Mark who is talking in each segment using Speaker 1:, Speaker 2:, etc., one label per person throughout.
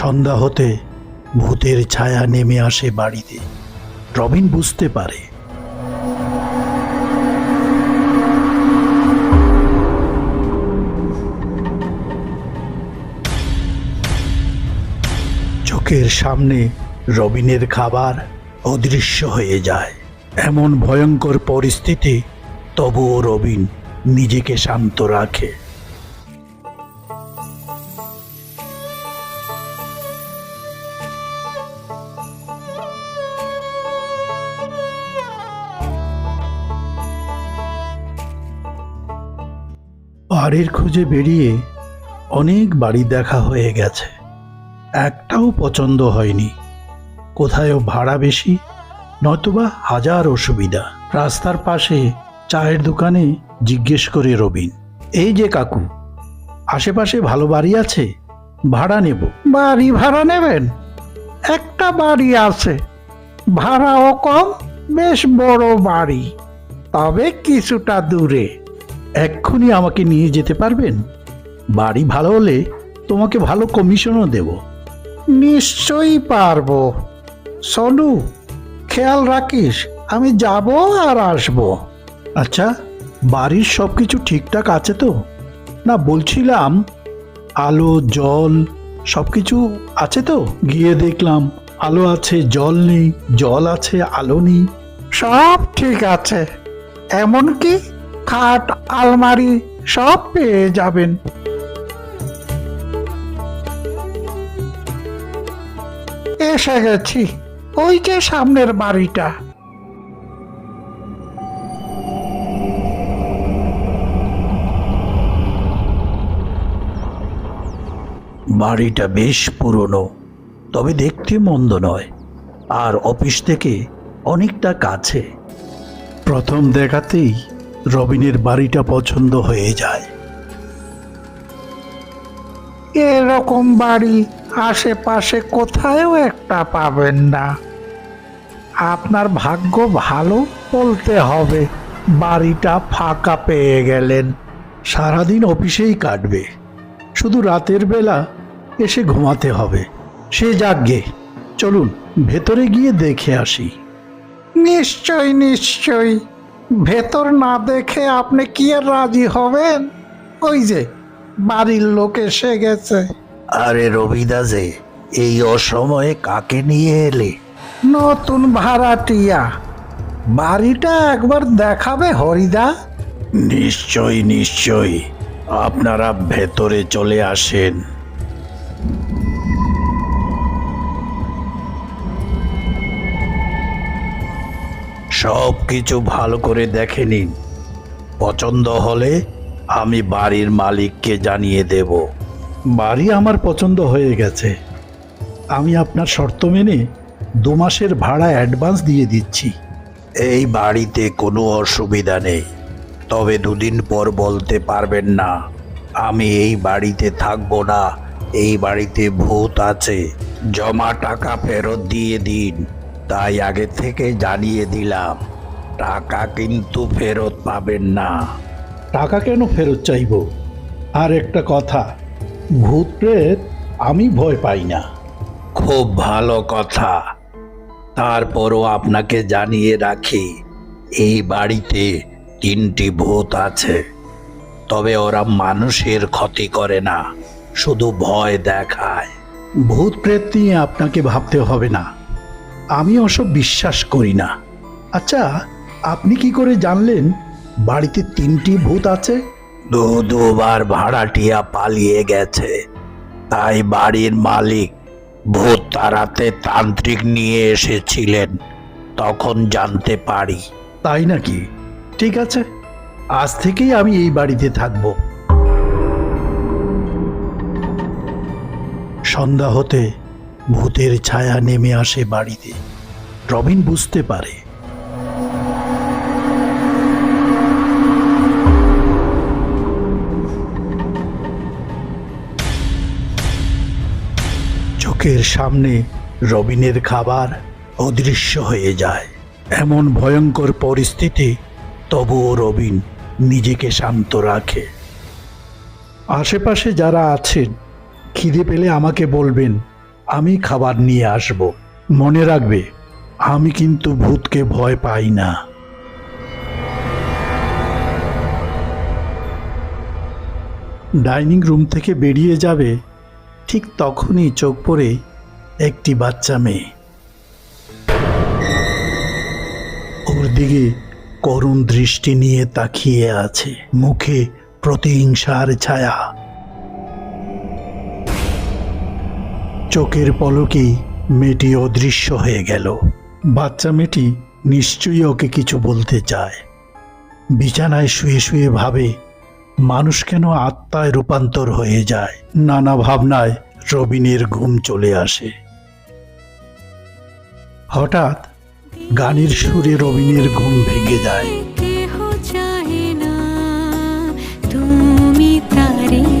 Speaker 1: সন্ধ্যা হতে ভূতের ছায়া নেমে আসে বাড়িতে। রবিন বুঝতে পারে। চোখের সামনে রবিনের খাবার অদৃশ্য হয়ে যায়। এমন ভয়ঙ্কর পরিস্থিতি তবুও রবিন নিজেকে শান্ত রাখে। বাড়ির খুঁজে বেরিয়ে অনেক বাড়ি দেখা হয়ে গেছে। একটাও পছন্দ হয়নি। কোথায়ও ভাড়া বেশি, নয়তোবা হাজার অসুবিধা। রাস্তার পাশে চায়ের দোকানে জিজ্ঞেস করে রবিন, এই যে কাকু, আশেপাশে ভালো বাড়ি আছে? ভাড়া নেব? বাড়ি ভাড়া নেবেন? একটা বাড়ি আছে। ভাড়াও কম, বেশ বড় বাড়ি। তবে কিছুটা দূরে। এক্ষুনি আমাকে নিয়ে যেতে পারবেন? বাড়ি ভালো হলে তোমাকে ভালো কমিশনও দেব। নিশ্চয়ই পারব। সনু খেয়াল রাখিস আমি যাব আর আসব। আচ্ছা বাড়ির সব কিছু ঠিকঠাক আছে তো? না বলছিলাম আলো জল সব কিছু আছে তো? গিয়ে দেখলাম আলো আছে জল নেই জল আছে আলো নেই। সব ঠিক আছে। এমনকি খাট আলমারি সব পেয়ে যাবেন। এসে গেছি ওই যে সামনের বাড়িটা। বাড়িটা বেশ পুরনো তবে দেখতে মন্দ নয় আর অফিস থেকে অনেকটা কাছে। প্রথম দেখাতেই রবিনের বাড়িটা পছন্দ হয়ে যায়। এরকম বাড়ি আশেপাশে কোথায়ও একটা পাবেন না। আপনার ভাগ্য ভালো বলতে হবে বাড়িটা ফাঁকা পেয়ে গেলেন। সারাদিন অফিসেই কাটবে। শুধু রাতের বেলা এসে ঘুমাতে হবে। সে যাকগে। চলুন ভেতরে গিয়ে দেখে আসি। নিশ্চয় নিশ্চয় ভেতর না দেখে আপনি কি আর রাজি হবেন? ওই যে বাড়ির লোক এসে গেছে।
Speaker 2: আরে রবিদা যে এই অসময়ে কাকে নিয়ে এলে?
Speaker 1: নতুন ভাড়াটিয়া। বাড়িটা একবার দেখাবে হরিদা?
Speaker 2: নিশ্চয় নিশ্চয় আপনারা ভেতরে চলে আসেন। সব কিছু ভালো করে দেখে নিন। পছন্দ হলে আমি বাড়ির মালিককে জানিয়ে দেব।
Speaker 1: বাড়ি আমার পছন্দ হয়ে গেছে। আমি আপনার শর্ত মেনে দু মাসের ভাড়া অ্যাডভান্স দিয়ে দিচ্ছি।
Speaker 2: এই বাড়িতে কোনো অসুবিধা নেই। তবে দুদিন পর বলতে পারবেন না আমি এই বাড়িতে থাকব না এই বাড়িতে ভূত আছে। জমা টাকা ফেরত দিয়ে দিন। তাই আগে থেকে জানিয়ে দিলাম টাকা কিন্তু ফেরত পাবেন না।
Speaker 1: টাকা কেন ফেরত চাইব? আর একটা কথা ভূত প্রেত আমি ভয় পাই না।
Speaker 2: খুব ভালো কথা। তারপরও আপনাকে জানিয়ে রাখি এই বাড়িতে তিনটি ভূত আছে। তবে ওরা মানুষের ক্ষতি করে না শুধু ভয় দেখায়।
Speaker 1: ভূত প্রেত নিয়ে আপনাকে ভাবতে হবে না। আমি ওসব বিশ্বাস করি না। আচ্ছা আপনি কি করে জানলেন বাড়িতে তিনটি ভূত আছে?
Speaker 2: দু দুবার ভাড়াটিয়া পালিয়ে গেছে। তাই বাড়ির মালিক ভূত তাড়াতে তান্ত্রিক নিয়ে এসেছিলেন। তখন জানতে পারি।
Speaker 1: তাই নাকি? ঠিক আছে আজ থেকেই আমি এই বাড়িতে থাকব। সন্ধ্যা হতে ভূতের ছায়া নেমে আসে বাড়িতে। রবিন বুঝতে পারে। চোখের সামনে রবিনের খাবার অদৃশ্য হয়ে যায়। এমন ভয়ঙ্কর পরিস্থিতি তবুও রবিন নিজেকে শান্ত রাখে। আশেপাশে যারা আছেন, খিদে পেলে আমাকে বলবেন। আমি খাবার নিয়ে আসব। মনে রাখবে, আমি কিন্তু ভূতকে ভয় পাই না। ডাইনিং রুম থেকে বেরিয়ে যাবে, ঠিক তখনই চোখ পড়ে একটি বাচ্চা মেয়ে। ওর দিকে করুণ দৃষ্টি নিয়ে তাকিয়ে আছে, মুখে প্রতিহিংসার ছায়া। চোখের পলকেই মেয়েটি অদৃশ্য হয়ে গেল। বাচ্চা মেয়েটি নিশ্চয়ই ওকে কিছু বলতে চায়। বিছানায় শুয়ে শুয়ে ভাবে, মানুষ কেন আত্মায় রূপান্তর হয়ে যায়? নানা ভাবনায় রবিনের ঘুম চলে আসে। হঠাৎ গানের সুরে রবিনের ঘুম ভেঙে যায়।
Speaker 3: তুমি তারে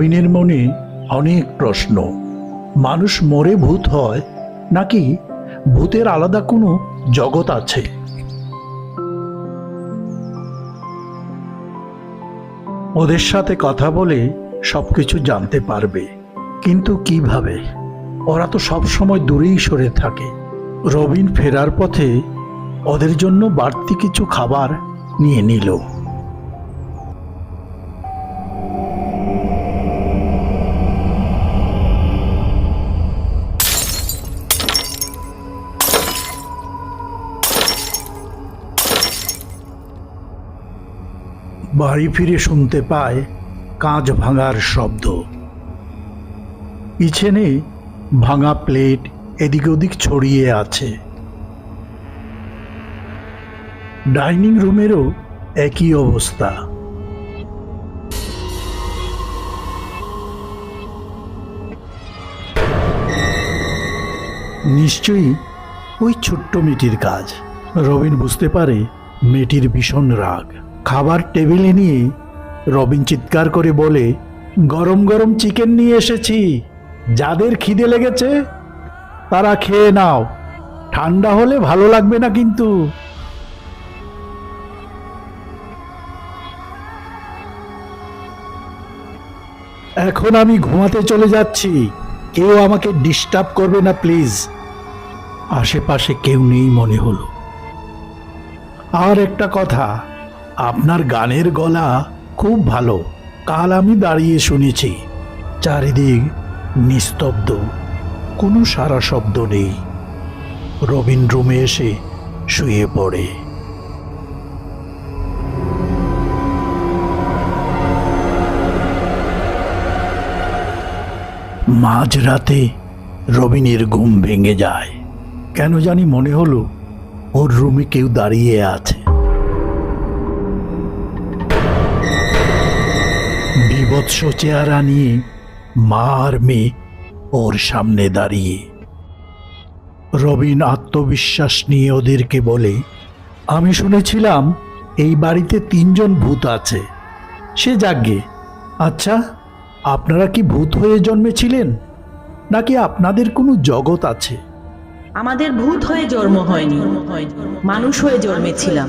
Speaker 1: রবিনের মনে অনেক প্রশ্ন। মানুষ মরে ভূত হয় নাকি ভূতের আলাদা কোনো জগৎ আছে? ওদের সাথে কথা বলে সবকিছু জানতে পারবে। কিন্তু কীভাবে? ওরা তো সব সময় দূরেই সরে থাকে। রবিন ফেরার পথে ওদের জন্য বাড়তি কিছু খাবার নিয়ে নিল। বাড়ি ফিরে শুনতে পায় কাঁচ ভাঙার শব্দ। পিছনে ভাঙা প্লেট এদিক ওদিক ছড়িয়ে আছে। ডাইনিং রুমেরও একই অবস্থা। নিশ্চয়ই ওই ছোট্ট মেয়েটির কাজ। রবিন বুঝতে পারে মেয়েটির ভীষণ রাগ। খাবার টেবিলে নিয়ে রবিন চিৎকার করে বলে, গরম গরম চিকেন নিয়ে এসেছি। যাদের খিদে লেগেছে, তারা খেয়ে নাও। ঠান্ডা হলে ভালো লাগবে না কিন্তু। এখন আমি ঘুমাতে চলে যাচ্ছি। কেউ আমাকে ডিস্টার্ব করবে না প্লিজ আশেপাশে কেউ নেই মনে হলো। আর একটা কথা আপনার গানের গলা খুব ভালো। কাল আমি দাঁড়িয়ে শুনেছি, চারিদিক নিস্তব্ধ, কোনো সারা শব্দ নেই। রবিন রুমে এসে শুয়ে পড়ে। মাঝরাতে রবিনের ঘুম ভেঙে যায়। কেন জানি মনে হলো, ওর রুমে কেউ দাঁড়িয়ে আছে। বিভৎস চেহারা নিয়ে মা আর মেয়ে ওর সামনে দাঁড়িয়ে। রবিন আত্মবিশ্বাস নিয়ে ওদেরকে বলে আমি শুনেছিলাম এই বাড়িতে তিনজন ভূত আছে। সে যাগ্গে আচ্ছা আপনারা কি ভূত হয়ে জন্মেছিলেন? নাকি আপনাদের কোনো জগৎ আছে?
Speaker 4: আমাদের ভূত হয়ে জন্ম হয়নি। মানুষ হয়ে জন্মেছিলাম।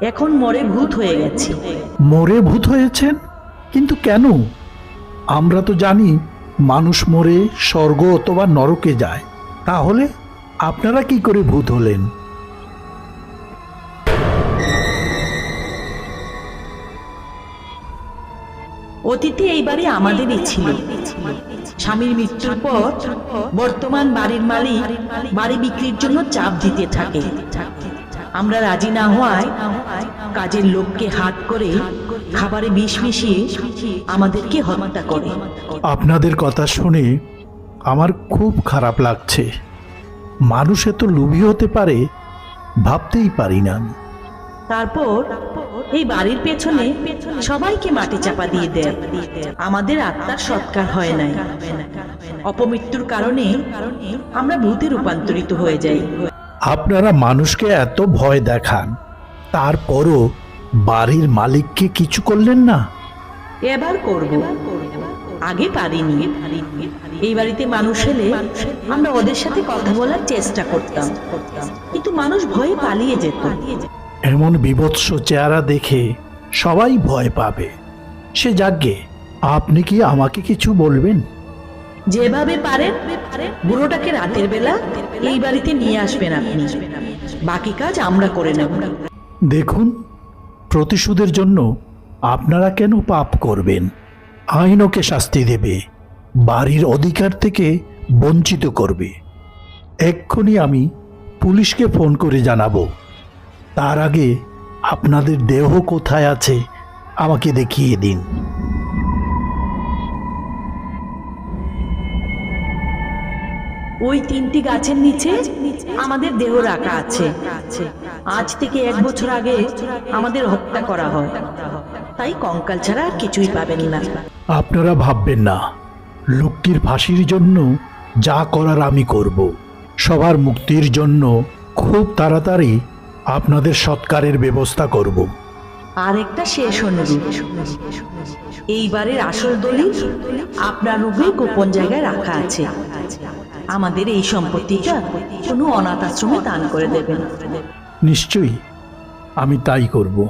Speaker 4: এখন মরে ভূত হয়ে গেছি।
Speaker 1: মরে ভূত হয়েছেন? কিন্তু কেন? আমরা তো জানি মানুষ মরে স্বর্গ অথবা নরকে যায়। তাহলে আপনারা কি করে ভূত হলেন?
Speaker 3: অতীতে এই বাড়ি আমাদেরই ছিল। স্বামীর মৃত্যুর পর বর্তমান বাড়ির মালিক বাড়ি বিক্রির জন্য চাপ দিতে থাকে। আমরা রাজি না হওয়ায় কাজের লোককে হাত করে খাবারে বিষ মিশিয়ে আমাদেরকে হত্যা করে।
Speaker 1: আপনাদের কথা শুনে আমার খুব খারাপ লাগছে। মানুষ এত লোভী হতে পারে ভাবতেই পারি না আমি।
Speaker 3: তারপর এই বাড়ির পেছনে সবাইকে মাটি চাপা দিয়ে দেয়। আমাদের আত্মার সৎকার হয় নাই। অপমৃত্যুর কারণে আমরা ভূতে রূপান্তরিত হয়ে যাই।
Speaker 1: আপনারা মানুষকে এত ভয় দেখান তারপরও বাড়ির মালিককে কিছু করলেন না?
Speaker 3: এবার করব। আগে পারিনি। এই বাড়িতে মানুষ এলে আমরা ওদের সাথে কথা বলার চেষ্টা করতাম। কিন্তু মানুষ ভয়ে পালিয়ে যেত।
Speaker 1: এমন বিভৎস চেহারা দেখে সবাই ভয় পাবে। সে যাগ্গে আপনি কি আমাকে কিছু বলবেন?
Speaker 3: যেভাবে পারেন বুড়োটাকে রাতের বেলা এই বাড়িতে নিয়ে আসবেন আপনি। বাকি কাজ আমরা করে নেব।
Speaker 1: দেখুন প্রতিশোধের জন্য আপনারা কেন পাপ করবেন? আইনকে শাস্তি দেবে, বাড়ির অধিকার থেকে বঞ্চিত করবে। এক্ষুনি আমি পুলিশকে ফোন করে জানাব। তার আগে আপনাদের দেহ কোথায় আছে, আমাকে দেখিয়ে দিন।
Speaker 3: ওই তিনটি গাছের নিচে আমাদের দেহ রাখা আছে। আজ থেকে এক বছর আগে আমাদের হত্যা করা হয়। তাই কঙ্কাল ছাড়া আর কিছুই পাবেন না।
Speaker 1: আপনারা ভাববেন না লোকটির ফাঁসির জন্য যা করার আমি করব। সবার মুক্তির জন্য খুব তাড়াতাড়ি আপনাদের সৎকারের ব্যবস্থা করব।
Speaker 3: আর একটা শেষ অনুরূপ। এইবারের আসল দলিল আপনার রূপে গোপন জায়গায় রাখা আছে। আমাদের এই সম্পত্তিটা কোনো অনাথ আশ্রমে দান করে দেবেন।
Speaker 1: নিশ্চয়ই, আমি তাই করব।